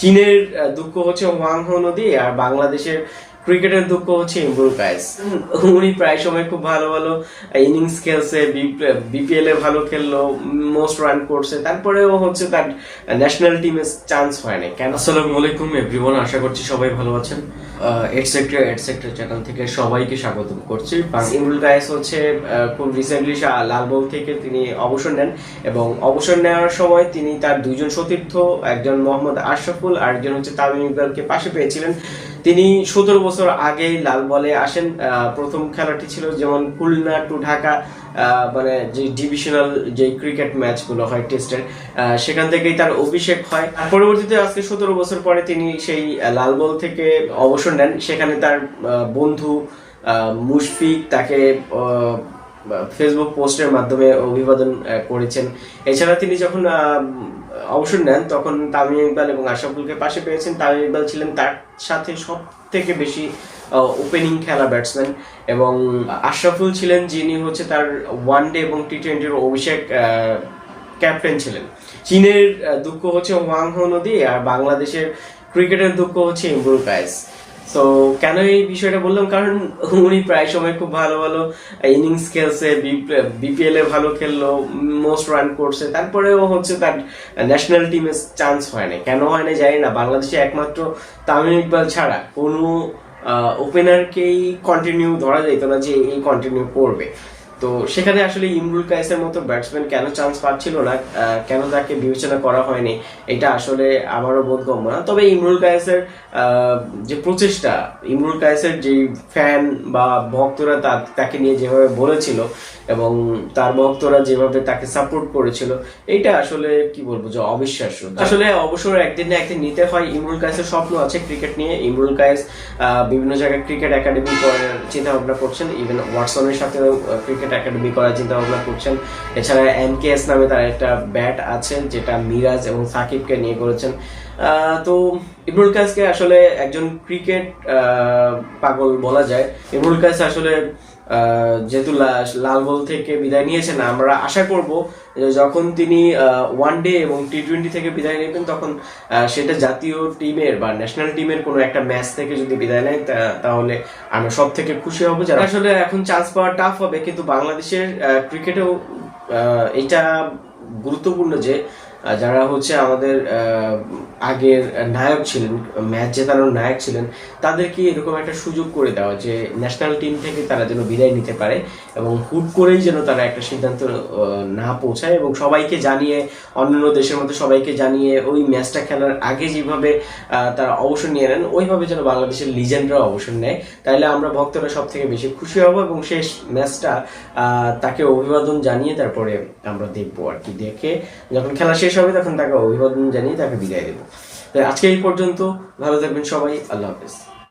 চীনের দুঃখ হচ্ছে ওয়াংহো নদী আর বাংলাদেশের ক্রিকেটের দুঃখ হচ্ছে ইমরুল কায়েস উনি প্রায় সময় খুব ভালো ভালো ইনিংস খেলছে বিপিএল এ ভালো খেললো মোস্ট রান করছে তারপরেও হচ্ছে তার ন্যাশনাল টিমে চান্স হয় না কেন? আসসালামু আলাইকুম এভরিওয়ান আশা করছি সবাই ভালো আছেন। এটসেক্টর এটসেক্টর চ্যানেল থেকে সবাইকে স্বাগত করছি। ইমরুল কায়েস হচ্ছে খুব রিসেন্টলি লালবল থেকে তিনি অবসর নেন এবং অবসর নেওয়ার সময় তিনি তার দুইজন সতীর্থ একজন মোহাম্মদ আশরাফুল আর একজন হচ্ছে তামিম ইকবালকে পাশে পেয়েছিলেন। তিনি সতেরো বছর আগে লাল বলে আসেন। প্রথম খেলাটি ছিল যেমন খুলনা টু ঢাকা মানে যে ডিভিশনাল যে ক্রিকেট ম্যাচগুলো হয় টেস্টের সেখান থেকেই তার অভিষেক হয়। পরবর্তীতে আজকে সতেরো বছর পরে তিনি সেই লাল বল থেকে অবসর নেন। সেখানে তার বন্ধু মুশফিক তাকে ফেসবুক পোস্টের মাধ্যমে অভিবাদন করেছেন। এছাড়া তিনি যখন অবসর নেন, তখন তামিম ইকবাল এবং আশরাফুলকে পাশে পেয়েছেন। তামিম ইকবাল ছিলেন তার সাথে সব থেকে বেশি ওপেনিং খেলা ব্যাটসম্যান এবং আশরাফুল ছিলেন যিনি হচ্ছে তার ওয়ান ডে এবং টি টোয়েন্টির অভিষেক ক্যাপ্টেন ছিলেন। চীনের দুঃখ হচ্ছে ওয়াংহো নদী আর বাংলাদেশের ক্রিকেটের দুঃখ হচ্ছে ইমরুল কায়েস। তো কেন এই বিষয়টা বললাম? কারণ উনি প্রায় সময় খুব ভালো ভালো ইনিংস খেলছে বিপিএল এ ভালো খেললো মোস্ট রান করছে। তারপরেও হচ্ছে তার ন্যাশনাল টিমে চান্স হয় না কেন হয় না জানি না। বাংলাদেশে একমাত্র তামিম ইকবাল ছাড়া কোনো ওপেনারকেই কন্টিনিউ ধরা যেত না যে এই কন্টিনিউ করবে। তো সেখানে আসলে ইমরুল কায়েসের মতো ব্যাটসম্যান কেন চান্স পাচ্ছিল না কেন তাকে বিবেচনা করা হয়নি, এটা আসলে আমারও বোধগম্য না। তবে ইমরুল কায়েসের যে প্রচেষ্টা, ইমরুল কায়েসের যে ফ্যান বা ভক্তরা তাকে নিয়ে যেভাবে বলেছিল এবং তার ভক্তরা যেভাবে তাকে সাপোর্ট করেছিল, এটা আসলে কি বলব যে অবিশ্বাস্য। আসলে অবসর একদিন না একদিন নিতে হয়, ইমরুল কায়েসের স্বপ্ন আছে ক্রিকেট নিয়ে। ইমরুল কায়েস বিভিন্ন জায়গায় ক্রিকেট একাডেমি চিন্তা ভাবনা করছেন ইভেন ওয়াটসনের সাথে ক্রিকেট একাডেমি করার চিন্তা ভাবনা করছেন। এছাড়া এম কে এস নামে তার একটা ব্যাট আছে, যেটা মিরাজ এবং সাকিবকে নিয়ে করেছেন। তো ইমরুল কাজকে আসলে একজন ক্রিকেট পাগল বলা যায়। ইমরুল কাজ আসলে যেহেতু লাল বল থেকে বিদায় নিয়েছেন, আমরা আশা করব যখন তিনি ওয়ান ডে এবং টি টোয়েন্টি থেকে বিদায় নেবেন, তখন সেটা জাতীয় টিমের বা ন্যাশনাল টিমের কোনো একটা ম্যাচ থেকে যদি বিদায় নেয় তাহলে আমরা সব থেকে খুশি হব যারা আসলে এখন চান্স পাওয়া টাফ হবে, কিন্তু বাংলাদেশের ক্রিকেটেও এটা গুরুত্বপূর্ণ যে যারা হচ্ছে আমাদের আগের নায়ক ছিলেন, ম্যাচ জেতানোর নায়ক ছিলেন, তাদেরকে এরকম একটা সুযোগ করে দেওয়া যে ন্যাশনাল টিম থেকে তারা যেন বিদায় নিতে পারে এবং হুট করেই যেন তারা একটা সিদ্ধান্ত না পৌঁছায় এবং সবাইকে জানিয়ে, অন্যান্য দেশের মধ্যে সবাইকে জানিয়ে ওই ম্যাচটা খেলার আগে যেভাবে তারা অবসর নিয়ে নেন, ওইভাবে যেন বাংলাদেশের লিজেন্ডরা অবসর নেয়। তাহলে আমরা ভক্তরা সব থেকে বেশি খুশি হব এবং শেষ ম্যাচটা তাকে অভিবাদন জানিয়ে তারপরে আমরা দেখব আর কি দেখে যখন খেলা শেষ হবে, তখন তাকে অভিবাদন জানিয়ে তাকে বিদায় দেবো। তাই আজকে এই পর্যন্ত, ভালো থাকবেন সবাই, আল্লাহ হাফেজ।